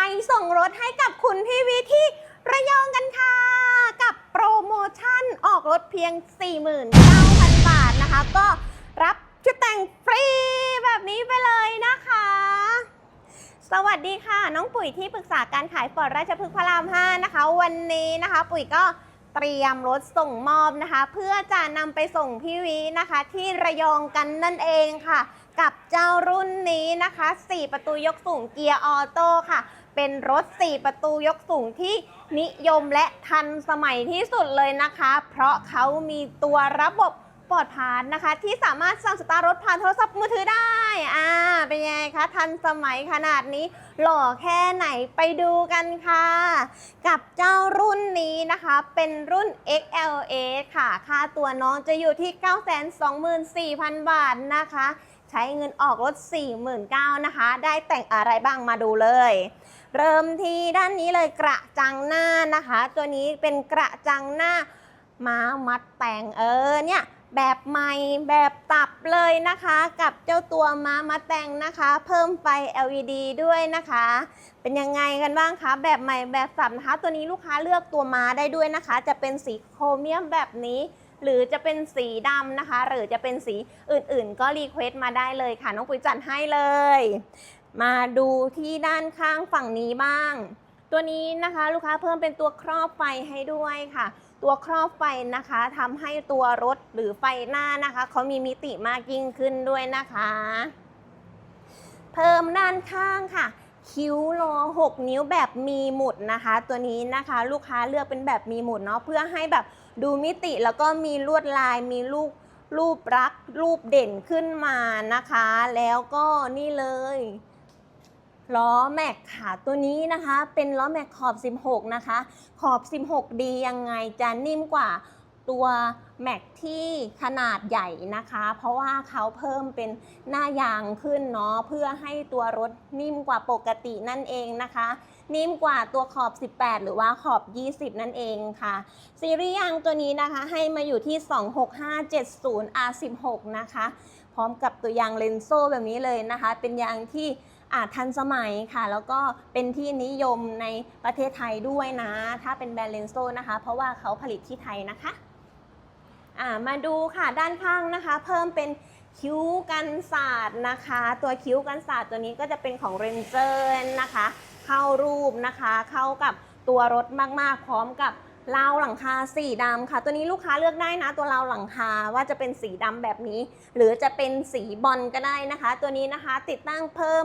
ไปส่งรถให้กับคุณพี่วิที่ระยองกันค่ะ กับโปรโมชั่นออกรถเพียง 49,000 บาทนะคะ ก็รับชุดแต่งฟรีแบบนี้ไปเลยนะคะ สวัสดีค่ะ น้องปุ๋ยที่ปรึกษาการขายฟอร์ดราชพฤกษ์พระราม 5 นะคะ วันนี้นะคะ ปุ๋ยก็เตรียมรถส่งมอบนะคะ เพื่อจะนำไปส่งพี่วินะคะ ที่ระยองกันนั่นเองค่ะ กับเจ้ารุ่นนี้นะคะ 4 ประตูยกสูงเกียร์ออโต้ค่ะ เป็นรถ 4 ประตูยกสูงที่นิยมและทันสมัยที่สุดเลยนะคะ เพราะเขามีตัวระบบปลอดภัยนะคะ ที่สามารถสั่งสตาร์รถผ่านโทรศัพท์มือถือได้อ่าเป็นยังไงคะ ทันสมัยขนาดนี้ หล่อแค่ไหนไปดูกันค่ะ กับเจ้ารุ่นนี้นะคะ เป็นรุ่น XLA ค่ะ ค่าตัวน้องจะอยู่ที่ 924,000 บาทนะคะ ใช้เงินออกรถ 49,000นะคะ ได้แต่งอะไรบ้างมาดูเลย เริ่มที่ด้านนี้เลยกระจังหน้านะคะ ตัวนี้เป็นกระจังหน้าม้ามัดแต่งเออเนี่ยแบบใหม่แบบตับเลยนะคะ กับเจ้าตัวม้ามัดแต่งนะคะ เพิ่มไฟ LED ด้วยนะคะ เป็นยังไงกันบ้างคะ แบบใหม่แบบสับนะคะ ตัวนี้ลูกค้าเลือกตัวม้าได้ด้วยนะคะ จะเป็นสีโครเมียมแบบนี้ หรือจะเป็นสีดำนะคะ หรือจะเป็นสีอื่นๆ ก็รีเควสต์มาได้เลยค่ะ น้องปุ๋ยจัดให้เลย มาดูที่ด้านข้างฝั่งนี้บ้าง ตัวนี้นะคะลูกค้าเพิ่มเป็นตัวครอบไฟให้ด้วยค่ะ ตัวครอบไฟนะคะทำให้ตัวรถหรือไฟหน้านะคะเขามีมิติมากยิ่งขึ้นด้วยนะคะ เพิ่มด้านข้างค่ะคิ้วโล6นิ้วแบบมีหมุดนะคะ ตัวนี้นะคะ ลูกค้าเลือกเป็นแบบมีหมุดเนาะเพื่อให้แบบ ดูมิติแล้วก็มีลวดลายมีลูกรูปรักษ์รูปเด่นขึ้นมานะคะ แล้วก็นี่เลยล้อแม็กค่ะตัวนี้นะคะ เป็นล้อแม็กขอบ 16 นะคะ ขอบ 16 ดียังไงจะนิ่มกว่าตัวแม็กที่ขนาดใหญ่นะคะ เพราะว่าเขาเพิ่มเป็นหน้ายางขึ้นเนาะเพื่อให้ตัวรถนิ่มกว่าปกตินั่นเองนะคะ นิ่มกว่าตัวขอบ 18 หรือว่าขอบ 20 นั่นเองค่ะ ซีรีส์ยางตัวนี้นะคะให้มาอยู่ที่ 26570 R16 นะคะ พร้อมกับตัวยางเลนโซ่แบบนี้เลยนะคะ เป็นยางที่อาจทันสมัยค่ะ แล้วก็เป็นที่นิยมในประเทศไทยด้วยนะ ถ้าเป็นแบรนด์เลนโซ่นะคะ เพราะว่าเขาผลิตที่ไทยนะคะมาดูค่ะด้านข้างนะคะ เพิ่มเป็นคิ้วกันศาสตร์นะคะ ตัวคิ้วกันศาสตร์ตัวนี้ก็จะเป็นของเรนเจอร์นะคะ เข้ารูปนะคะ เข้ากับตัวรถมากๆ พร้อมกับราวหลังคาสีดำค่ะ ตัวนี้ลูกค้าเลือกได้นะ ตัวราวหลังคาว่าจะเป็นสีดำแบบนี้ หรือจะเป็นสีบอลก็ได้นะคะ ตัวนี้นะคะติดตั้งเพิ่ม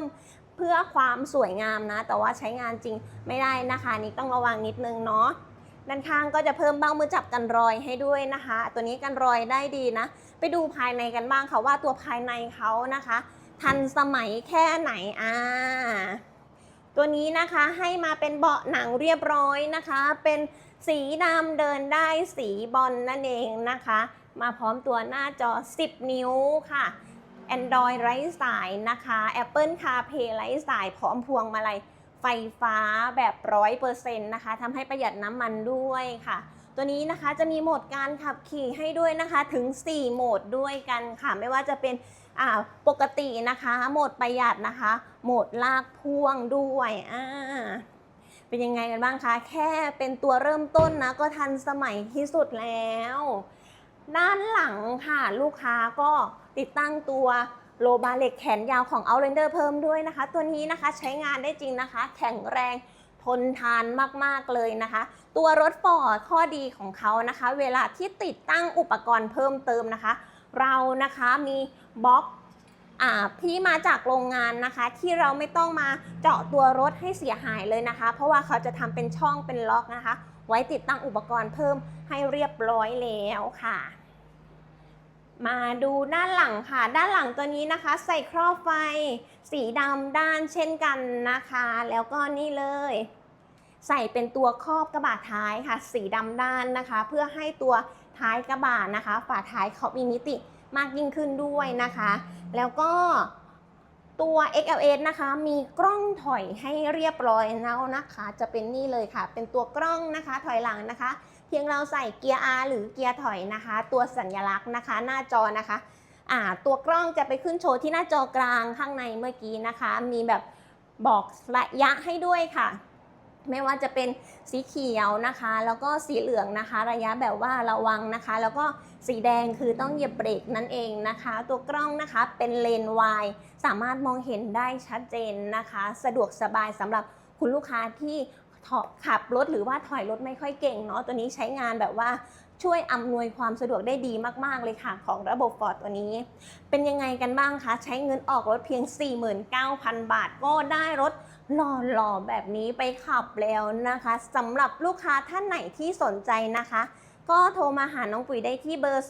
เพื่อความสวยงามนะ แต่ว่าใช้งานจริงไม่ได้นะคะนี่ต้องระวังนิดนึงเนาะด้านข้างก็จะเพิ่มเบ้ามือจับกันรอยให้ด้วยนะคะ ตัวนี้กันรอยได้ดีนะ ไปดูภายในกันบ้างค่ะว่าตัวภายในเขานะคะ ทันสมัยแค่ไหนอ่า ตัวนี้นะคะให้มาเป็นเบาะหนังเรียบร้อยนะคะ เป็นสีดำเดินได้สีบอลนั่นเองนะคะ มาพร้อมตัวหน้าจอ 10 นิ้วค่ะ Android ไร้สายนะคะ Apple CarPlay ไร้สายพร้อมพวงมาลัยไฟฟ้าแบบร้อยเปอร์เซ็นต์นะคะทำให้ประหยัดน้ำมันด้วยค่ะ ตัวนี้นะคะจะมีโหมดการขับขี่ให้ด้วยนะคะถึง 4 โหมดด้วยกันค่ะ ไม่ว่าจะเป็น อ่าปกตินะคะโหมดประหยัดนะคะ โหมดลากพ่วงด้วยอ่าเป็นยังไงกันบ้างคะ แค่เป็นตัวเริ่มต้นนะ ก็ทันสมัยที่สุดแล้ว ด้านหลังค่ะ ลูกค้าก็ติดตั้งตัวโลบาเล็กแขนยาวของ Outlander เพิ่มด้วยนะคะ ตัวนี้นะคะใช้งานได้จริงนะคะ แข็งแรงทนทานมาก ๆ เลยนะคะ ตัวรถฟอร์ดข้อดีของเขานะคะ เวลาที่ติดตั้งอุปกรณ์เพิ่มเติมนะคะ เรานะคะมีบล็อกที่มาจากโรงงานนะคะ ที่เราไม่ต้องมาเจาะตัวรถให้เสียหายเลยนะคะ เพราะว่าเขาจะทำเป็นช่องเป็นล็อกนะคะ ไว้ติดตั้งอุปกรณ์เพิ่มให้เรียบร้อยแล้วค่ะ มาดูด้านหลังค่ะ ด้านหลังตัวนี้นะคะ ใส่ครอบไฟ สีดำด้านเช่นกันนะคะ แล้วก็นี่เลย ใส่เป็นตัวครอบกระบะท้ายค่ะ สีดำด้านนะคะ เพื่อให้ตัว ท้ายกระบะนะคะ ฝาท้ายเขามีมิติมากยิ่งขึ้นด้วยนะคะ แล้วก็ตัว XLS นะคะมีกล้องถอยให้เรียบร้อยแล้วนะคะ จะเป็นนี่เลยค่ะ เป็นตัวกล้องนะคะถอยหลังนะคะ เพียงเราใส่เกียร์ R หรือเกียร์ถอยนะคะ ตัวสัญลักษณ์นะคะ หน้าจอนะคะอ่าตัวกล้องจะไปขึ้นโชว์ที่หน้าจอกลางข้างในเมื่อกี้นะคะ มีแบบบอกระยะให้ด้วยค่ะ ไม่ว่าจะเป็นสีเขียวนะคะ แล้วก็สีเหลืองนะคะ ระยะแบบว่าระวังนะคะ แล้วก็สีแดงคือต้องเหยียบเบรกนั่นเองนะคะ ตัวกล้องนะคะเป็นเลนส์วายสามารถมองเห็นได้ชัดเจนนะคะ สะดวกสบายสำหรับคุณลูกค้าที่ถอขับรถหรือว่าถอยรถไม่ค่อยเก่งเนาะตัวนี้ใช้งานแบบว่าช่วยอำนวยความสะดวกได้ดีมาก ๆ เลยค่ะ ของระบบฟอร์ดตัวนี้ เป็นยังไงกันบ้างคะ ใช้เงินออกรถเพียง 49,000 บาทก็ได้รถ หล่อๆแบบนี้ไปขับแล้วนะคะสำหรับลูกค้าท่านไหนที่สนใจนะคะ ก็โทรมาหาน้องปุ๋ยได้ที่เบอร์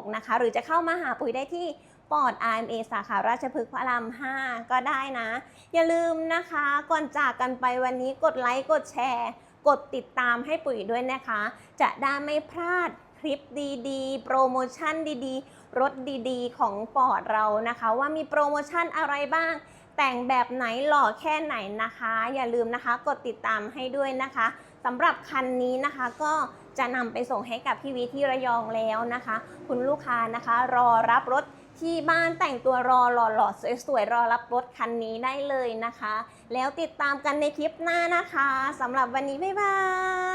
0935199226 นะคะ หรือจะเข้ามาหาปุ๋ยได้ที่ปอด RMA สาขาราชพฤกษ์พระราม 5 ก็ได้นะ อย่าลืมนะคะ ก่อนจากกันไปวันนี้กดไลค์ กดแชร์ กดติดตามให้ปุ๋ยด้วยนะคะ จะได้ไม่พลาด คลิปดีๆ โปรโมชั่นดีๆ รถดีๆ ของปอดเรานะคะ ว่ามีโปรโมชั่นอะไรบ้าง แต่งแบบไหนหล่อแค่ไหนนะคะ อย่าลืมนะคะกดติดตามให้ด้วยนะคะสำหรับคันนี้นะคะก็จะนำไปส่งให้กับพี่วิที่ระยองแล้วนะคะ คุณลูกค้านะคะรอรับรถที่บ้านแต่งตัวรอหล่อๆสวยๆรอรับรถคันนี้ได้เลยนะคะ แล้วติดตามกันในคลิปหน้านะคะสำหรับวันนี้บ๊ายบาย